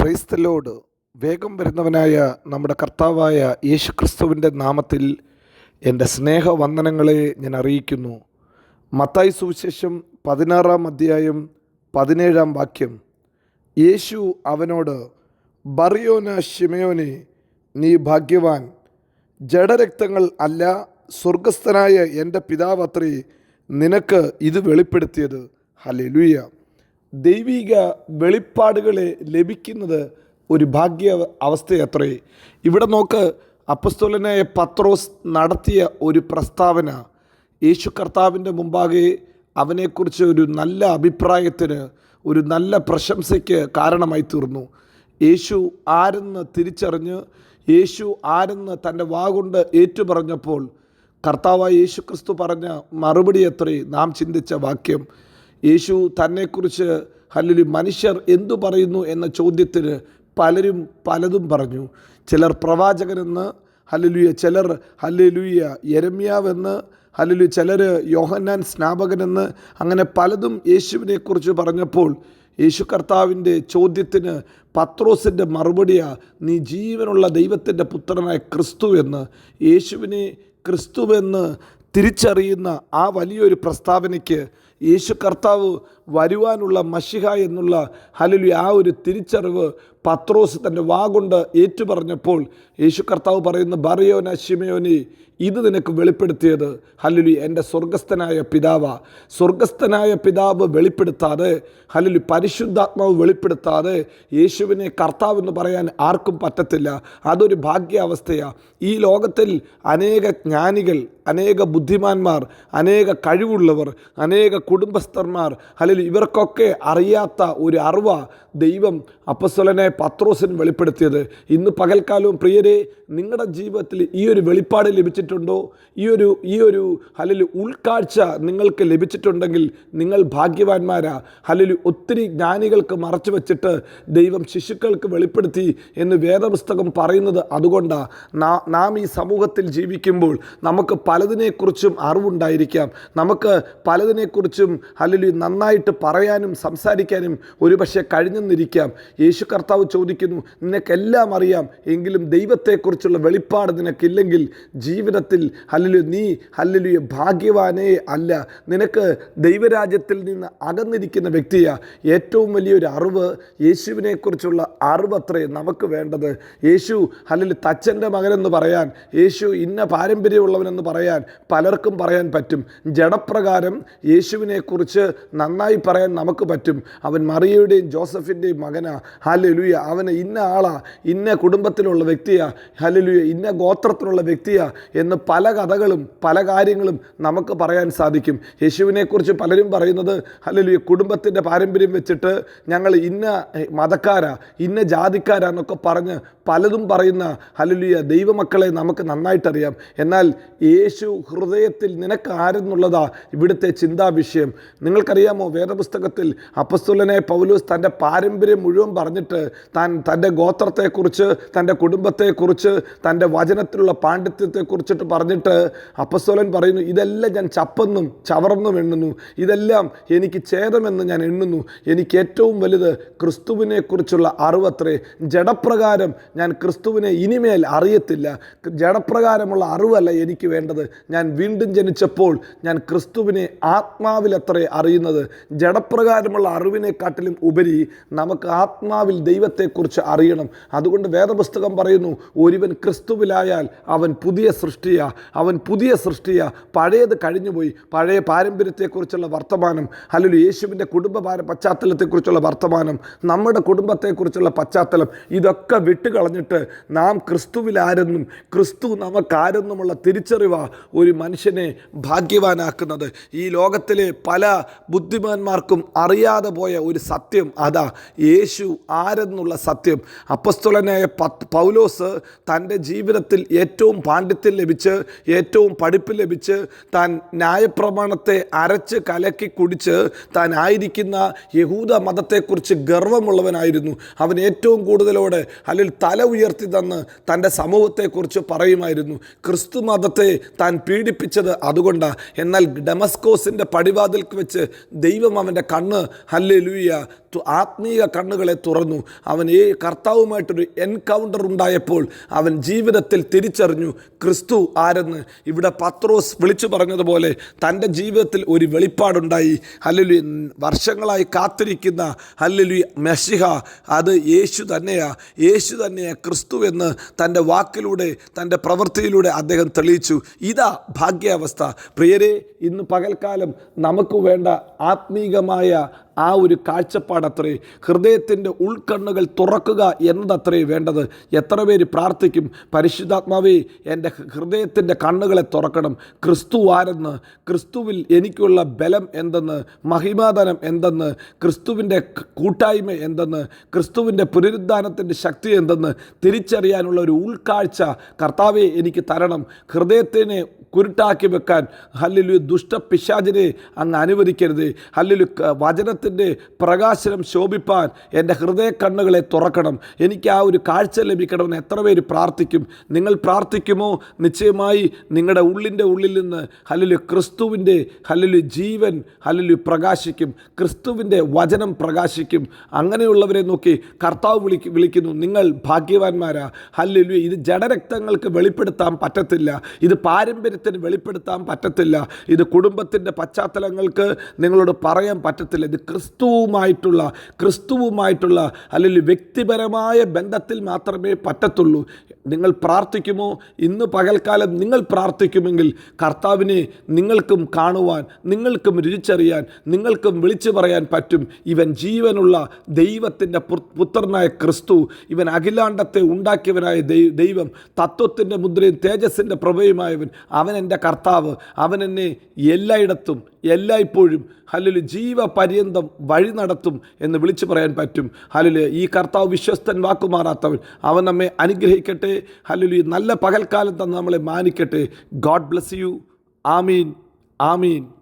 ക്രൈസ്തലോട് വേഗം വരുന്നവനായ നമ്മുടെ കർത്താവായ യേശു ക്രിസ്തുവിന്റെ നാമത്തിൽ എന്റെ സ്നേഹവന്ദനങ്ങളെ ഞാൻ അറിയിക്കുന്നു. മത്തായി സുവിശേഷം പതിനാറാം അധ്യായം പതിനേഴാം വാക്യം. യേശു അവനോട് ബറിയോന ഷിമയോനെ നീ ഭാഗ്യവാൻ. ജഡരക്തങ്ങൾ അല്ല സ്വർഗസ്ഥനായ എന്റെ പിതാവത്രേ നിനക്ക് ഇത് വെളിപ്പെടുത്തിയത്. ഹലെലുയ ദൈവിക വെളിപ്പാടുകളെ ലഭിക്കുന്നത് ഒരു ഭാഗ്യ അവസ്ഥയത്രേ. ഇവിടെ നോക്ക് അപ്പസ്തോലനായ പത്രോസ് നടത്തിയ ഒരു പ്രസ്താവന. യേശു കർത്താവിന്റെ മുമ്പാകെ അവനെക്കുറിച്ച് ഒരു നല്ല അഭിപ്രായത്തിന് ഒരു നല്ല പ്രശംസയ്ക്ക് കാരണമായി തീർന്നു. യേശു ആരെന്ന് തിരിച്ചറിഞ്ഞ് യേശു ആരെന്ന് തന്റെ വാഗുണ്ട് ഏറ്റുപറഞ്ഞപ്പോൾ കർത്താവായ യേശു ക്രിസ്തു പറഞ്ഞ മറുപടി എത്രേ നാം ചിന്തിച്ച വാക്യം. യേശു തന്നെക്കുറിച്ച് അല്ലെങ്കിൽ മനുഷ്യർ എന്തു പറയുന്നു എന്ന ചോദ്യത്തിന് പലരും പലതും പറഞ്ഞു. ചിലർ പ്രവാചകനെന്ന് ഹല്ലുയ ചിലർ ഹല്ലുയ യരമ്യാവെന്ന് ഹല്ലുയ ചിലർ യോഹന്നാൻ സ്നാപകനെന്ന് അങ്ങനെ പലതും യേശുവിനെക്കുറിച്ച് പറഞ്ഞപ്പോൾ യേശു കർത്താവിന്റെ ചോദ്യത്തിന് പത്രോസിന്റെ മറുപടിയാ നീ ജീവനുള്ള ദൈവത്തിന്റെ പുത്രനായ ക്രിസ്തു എന്ന്. യേശുവിനെ ക്രിസ്തുവെന്ന് തിരിച്ചറിയുന്ന ആ വലിയൊരു പ്രസ്താവനയ്ക്ക് യേശു കർത്താവ് വരുവാനുള്ള മഷിഹ എന്നുള്ള ഹലലു ആ ഒരു തിരിച്ചറിവ് പത്രോസ് തന്റെ വാഗുണ്ട് ഏറ്റുപറഞ്ഞപ്പോൾ യേശു കർത്താവ് പറയുന്ന ബറിയോന ശിമയോനി ഇത് നിനക്ക് വെളിപ്പെടുത്തിയത്. ഹല്ലുലി എന്റെ സ്വർഗസ്ഥനായ പിതാവ. സ്വർഗസ്ഥനായ പിതാവ് വെളിപ്പെടുത്താതെ ഹല്ലുലി പരിശുദ്ധാത്മാവ് വെളിപ്പെടുത്താതെ യേശുവിനെ കർത്താവെന്ന് പറയാൻ ആർക്കും പറ്റത്തില്ല. അതൊരു ഭാഗ്യാവസ്ഥയാണ് ഈ ലോകത്തിൽ അനേക ജ്ഞാനികൾ അനേക ബുദ്ധിമാന്മാർ അനേക കഴിവുള്ളവർ അനേക കുടുംബസ്ഥന്മാർ. അല്ലെങ്കിൽ ഇവർക്കൊക്കെ അറിയാത്ത ഒരു അറിവ ദൈവം അപ്പസ്വലനെ പത്രോസിന് വെളിപ്പെടുത്തിയത്. ഇന്ന് പകൽക്കാലവും പ്രിയരെ നിങ്ങളുടെ ജീവിതത്തിൽ ഈ ഒരു വെളിപ്പാട് ലഭിച്ചിട്ടുണ്ടോ? ഈ ഒരു ഈ ഒരു അല്ലെങ്കിൽ ഉൾക്കാഴ്ച നിങ്ങൾക്ക് ലഭിച്ചിട്ടുണ്ടെങ്കിൽ നിങ്ങൾ ഭാഗ്യവാന്മാരാ. അല്ലെങ്കിൽ ഒത്തിരി ജ്ഞാനികൾക്ക് മറച്ചു വച്ചിട്ട് ദൈവം ശിശുക്കൾക്ക് വെളിപ്പെടുത്തി എന്ന് വേദപുസ്തകം പറയുന്നത് അതുകൊണ്ടാണ് നാം ഈ സമൂഹത്തിൽ ജീവിക്കുമ്പോൾ നമുക്ക് പലതിനെക്കുറിച്ചും അറിവുണ്ടായിരിക്കാം. നമുക്ക് പലതിനെക്കുറിച്ചും അല്ലെങ്കിൽ നന്നായിട്ട് പറയാനും സംസാരിക്കാനും ഒരുപക്ഷെ കഴിഞ്ഞെന്നിരിക്കാം. യേശു കർത്താവ് ചോദിക്കുന്നു നിനക്കെല്ലാം അറിയാം എങ്കിലും ദൈവത്തെക്കുറിച്ചുള്ള വെളിപ്പാട് നിനക്കില്ലെങ്കിൽ ജീവിതത്തിൽ ഹല്ലലു നീ അല്ലെങ്കിൽ ഭാഗ്യവാനേ അല്ല. നിനക്ക് ദൈവരാജ്യത്തിൽ നിന്ന് അകന്നിരിക്കുന്ന വ്യക്തിയാ. ഏറ്റവും വലിയൊരു അറിവ് യേശുവിനെക്കുറിച്ചുള്ള അറിവ് അത്രേ നമുക്ക് വേണ്ടത്. യേശു അല്ലെങ്കിൽ തച്ചന്റെ മകനെന്ന് പറയാൻ യേശു ഇന്ന പാരമ്പര്യമുള്ളവനെന്ന് പറയാൻ പലർക്കും പറയാൻ പറ്റും. ജഡപ്രകാരം യേശുവിനെക്കുറിച്ച് നന്നായി പറയാൻ നമുക്ക് പറ്റും. അവൻ മറിയയുടെയും ജോസഫിന്റെയും മകനാ. ഹലലുയ അവന് ഇന്ന ആളാ. ഇന്ന കുടുംബത്തിലുള്ള വ്യക്തിയാ. ഹലലുയ ഇന്ന ഗോത്രത്തിലുള്ള വ്യക്തിയാ എന്ന് പല കഥകളും പല കാര്യങ്ങളും നമുക്ക് പറയാൻ സാധിക്കും. യേശുവിനെക്കുറിച്ച് പലരും പറയുന്നത് ഹലലുയ കുടുംബത്തിന്റെ പാരമ്പര്യം വെച്ചിട്ട് ഞങ്ങൾ ഇന്ന മതക്കാരാ ഇന്ന ജാതിക്കാരാ എന്നൊക്കെ പറഞ്ഞ് പലതും പറയുന്ന ഹലലുയ ദൈവമക്കളെ നമുക്ക് നന്നായിട്ടറിയാം. എന്നാൽ യേശു ഹൃദയത്തിൽ നിനക്ക് ആരെന്നുള്ളതാ ഇവിടുത്തെ ചിന്താ വിഷയം. നിങ്ങൾക്കറിയാമോ വേദപുസ്തകത്തിൽ അപ്പസ്തുലനെ പൗലൂസ് തന്റെ പാരമ്പര്യം മുഴുവൻ പറഞ്ഞിട്ട് താൻ തന്റെ ഗോത്രത്തെക്കുറിച്ച് തന്റെ കുടുംബത്തെക്കുറിച്ച് തന്റെ വചനത്തിലുള്ള പാണ്ഡിത്യത്തെക്കുറിച്ചിട്ട് പറഞ്ഞിട്ട് അപ്പസ്തോലൻ പറയുന്നു ഇതെല്ലാം ഞാൻ ചപ്പെന്നും ചവർന്നും എണ്ണുന്നു. ഇതെല്ലാം എനിക്ക് ഛേദമെന്ന് ഞാൻ എണ്ണുന്നു. എനിക്ക് ഏറ്റവും വലുത് ക്രിസ്തുവിനെക്കുറിച്ചുള്ള അറിവത്രേ. ജഡപ്രകാരം ഞാൻ ക്രിസ്തുവിനെ ഇനിമേൽ അറിയത്തില്ല. ജഡപ്രകാരമുള്ള അറിവല്ല എനിക്ക് വേണ്ടത്. ഞാൻ വീണ്ടും ജനിച്ചപ്പോൾ ഞാൻ ക്രിസ്തുവിനെ ആത്മാവിലത്രേ അറിയുന്നത്? ജഡപ്രകാരമുള്ള അറിവിനെക്കാട്ടിലും ഉപരി നമുക്ക് ആത്മാവിൽ ദൈവത്തെക്കുറിച്ച് അറിയണം. അതുകൊണ്ട് വേദപുസ്തകം പറയുന്നു ഒരുവൻ ക്രിസ്തുവിലായാൽ അവൻ പുതിയ സൃഷ്ടിയാ അവൻ പുതിയ സൃഷ്ടിയ. പഴയത് കഴിഞ്ഞുപോയി പഴയ പാരമ്പര്യത്തെക്കുറിച്ചുള്ള വർത്തമാനം അല്ലെങ്കിൽ യേശുവിന്റെ കുടുംബ പശ്ചാത്തലത്തെക്കുറിച്ചുള്ള വർത്തമാനം നമ്മുടെ കുടുംബത്തെക്കുറിച്ചുള്ള പശ്ചാത്തലം ഇതൊക്കെ വിട്ടുകളഞ്ഞിട്ട് നാം ക്രിസ്തുവിലാരെന്നും ക്രിസ്തു നമുക്കാരെന്നുമുള്ള തിരിച്ചറിവാ ഒരു മനുഷ്യനെ ഭാഗ്യവാനാക്കുന്നത്. ഈ ലോകത്തിലെ പല ബുദ്ധിമാന്മാർക്കും അറിയാതെ പോയ ഒരു സത്യം. അതാ യേശു ആരെന്നുള്ള സത്യം. അപ്പസ്തുലനായ പൗലോസ് തന്റെ ജീവിതത്തിൽ ഏറ്റവും പാണ്ഡിത്യം ലഭിച്ച് ഏറ്റവും പഠിപ്പ് ലഭിച്ച് താൻ ന്യായപ്രമാണത്തെ അരച്ച് കലക്കി കുടിച്ച് താൻ ആയിരിക്കുന്ന യഹൂദ മതത്തെക്കുറിച്ച് ഗർവമുള്ളവനായിരുന്നു. അവൻ ഏറ്റവും കൂടുതലോടെ അല്ലെങ്കിൽ തല ഉയർത്തി തന്ന് തന്റെ സമൂഹത്തെക്കുറിച്ച് പറയുമായിരുന്നു. ക്രിസ്തു മതത്തെ താൻ പീഡിപ്പിച്ചത് അതുകൊണ്ടാണ് എന്നാൽ ഡെമസ്കോസിന്റെ പടിവാ പടിവാതിൽക്ക് വെച്ച് ദൈവം അവന്റെ കണ്ണ് ഹല്ലേ ലൂയ ആത്മീയ കണ്ണുകളെ തുറന്നു. അവൻ ഈ കർത്താവുമായിട്ടൊരു എൻകൗണ്ടർ ഉണ്ടായപ്പോൾ അവൻ ജീവിതത്തിൽ തിരിച്ചറിഞ്ഞു ക്രിസ്തു ആരെന്ന്. ഇവിടെ പത്രോസ് വിളിച്ചു പറഞ്ഞതുപോലെ തന്റെ ജീവിതത്തിൽ ഒരു വെളിപ്പാടുണ്ടായി. ഹല്ലലു വർഷങ്ങളായി കാത്തിരിക്കുന്ന ഹല്ലലു മെഷിഹ അത് യേശു തന്നെയാ. യേശു തന്നെയാ ക്രിസ്തു എന്ന് തന്റെ വാക്കിലൂടെ തന്റെ പ്രവൃത്തിയിലൂടെ അദ്ദേഹം തെളിയിച്ചു. ഇതാ ഭാഗ്യാവസ്ഥ. പ്രിയരെ ഇന്ന് പകൽക്കാലം നമുക്ക് വേണ്ട ആത്മീകമായ ആ ഒരു കാഴ്ചപ്പാടത്രേ ഹൃദയത്തിന്റെ ഉൾക്കണ്ണുകൾ തുറക്കുക എന്നതത്രേ വേണ്ടത്. എത്ര പേര് പ്രാർത്ഥിക്കും പരിശുദ്ധാത്മാവേ എന്റെ ഹൃദയത്തിന്റെ കണ്ണുകളെ തുറക്കണം. ക്രിസ്തു ആരെന്ന്? ക്രിസ്തുവിൽ എനിക്കുള്ള ബലം എന്തെന്ന്? മഹിമാധനം എന്തെന്ന്? ക്രിസ്തുവിന്റെ കൂട്ടായ്മ എന്തെന്ന്? ക്രിസ്തുവിന്റെ പുനരുദ്ധാനത്തിന്റെ ശക്തി എന്തെന്ന്? തിരിച്ചറിയാനുള്ള ഒരു ഉൾക്കാഴ്ച കർത്താവെ എനിക്ക് തരണം. ഹൃദയത്തിനെ കുരുട്ടാക്കി വെക്കാൻ ഹല്ലിലു ദുഷ്ടപിശാചിനെ അങ്ങ് അനുവദിക്കരുത്. ഹല്ലിലു ക- വചനത്തിന്റെ പ്രകാശനം ശോഭിപ്പാൻ എന്റെ ഹൃദയ കണ്ണുകളെ തുറക്കണം. എനിക്ക് ആ ഒരു കാഴ്ച ലഭിക്കണമെന്ന് എത്ര പേര് പ്രാർത്ഥിക്കും? നിങ്ങൾ പ്രാർത്ഥിക്കുമോ? നിശ്ചയമായി നിങ്ങളുടെ ഉള്ളിന്റെ ഉള്ളിൽ നിന്ന് ഹലലു ക്രിസ്തുവിന്റെ ഹലലു ജീവൻ ഹലലു പ്രകാശിക്കും. ക്രിസ്തുവിന്റെ വചനം പ്രകാശിക്കും. അങ്ങനെയുള്ളവരെ നോക്കി കർത്താവ് വിളിക്ക് വിളിക്കുന്നു. നിങ്ങൾ ഭാഗ്യവാന്മാരാ. ഹലലു ഇത് ജഡരക്തങ്ങൾക്ക് വെളിപ്പെടുത്താൻ പറ്റത്തില്ല. ഇത് പാരമ്പര്യത്തിന് വെളിപ്പെടുത്താൻ പറ്റത്തില്ല. ഇത് കുടുംബത്തിന്റെ പശ്ചാത്തലങ്ങൾക്ക് നിങ്ങളോട് പറയാൻ പറ്റത്തില്ല. ഇത് ക്രിസ്തുവുമായിട്ടുള്ള ക്രിസ്തുവുമായിട്ടുള്ള അല്ലെങ്കിൽ വ്യക്തിപരമായ ബന്ധത്തിൽ മാത്രമേ പറ്റത്തുള്ളൂ. നിങ്ങൾ പ്രാർത്ഥിക്കുമോ? ഇന്ന് പകൽക്കാലം നിങ്ങൾ പ്രാർത്ഥിക്കുമെങ്കിൽ കർത്താവിനെ നിങ്ങൾക്കും കാണുവാൻ നിങ്ങൾക്കും രുചിച്ചറിയാൻ നിങ്ങൾക്കും വിളിച്ചു പറയാൻ പറ്റും. ഇവൻ ജീവനുള്ള ദൈവത്തിന്റെ പുത്രനായ ക്രിസ്തു ഇവൻ അഖിലാണ്ടത്തെ ഉണ്ടാക്കിയവനായ ദൈവം തത്വത്തിന്റെ മുദ്രയും തേജസ്സിന്റെ പ്രഭയുമായവൻ അവൻ എന്റെ കർത്താവ് അവൻ എന്നെ എല്ലായിടത്തും എല്ലായ്പ്പോഴും അല്ലെങ്കിൽ ജീവപര്യന്തം വഴി നടത്തും എന്ന് വിളിച്ചു പറയാൻ പറ്റും. ഹല്ലിൽ ഈ കർത്താവ് വിശ്വസ്തൻ വാക്കുമാറാത്തവൻ അവൻ നമ്മെ അനുഗ്രഹിക്കട്ടെ. ഹലുലു നല്ല പകൽക്കാലം തന്നെ നമ്മളെ മാനിക്കട്ടെ. God bless you. Amin. Amin.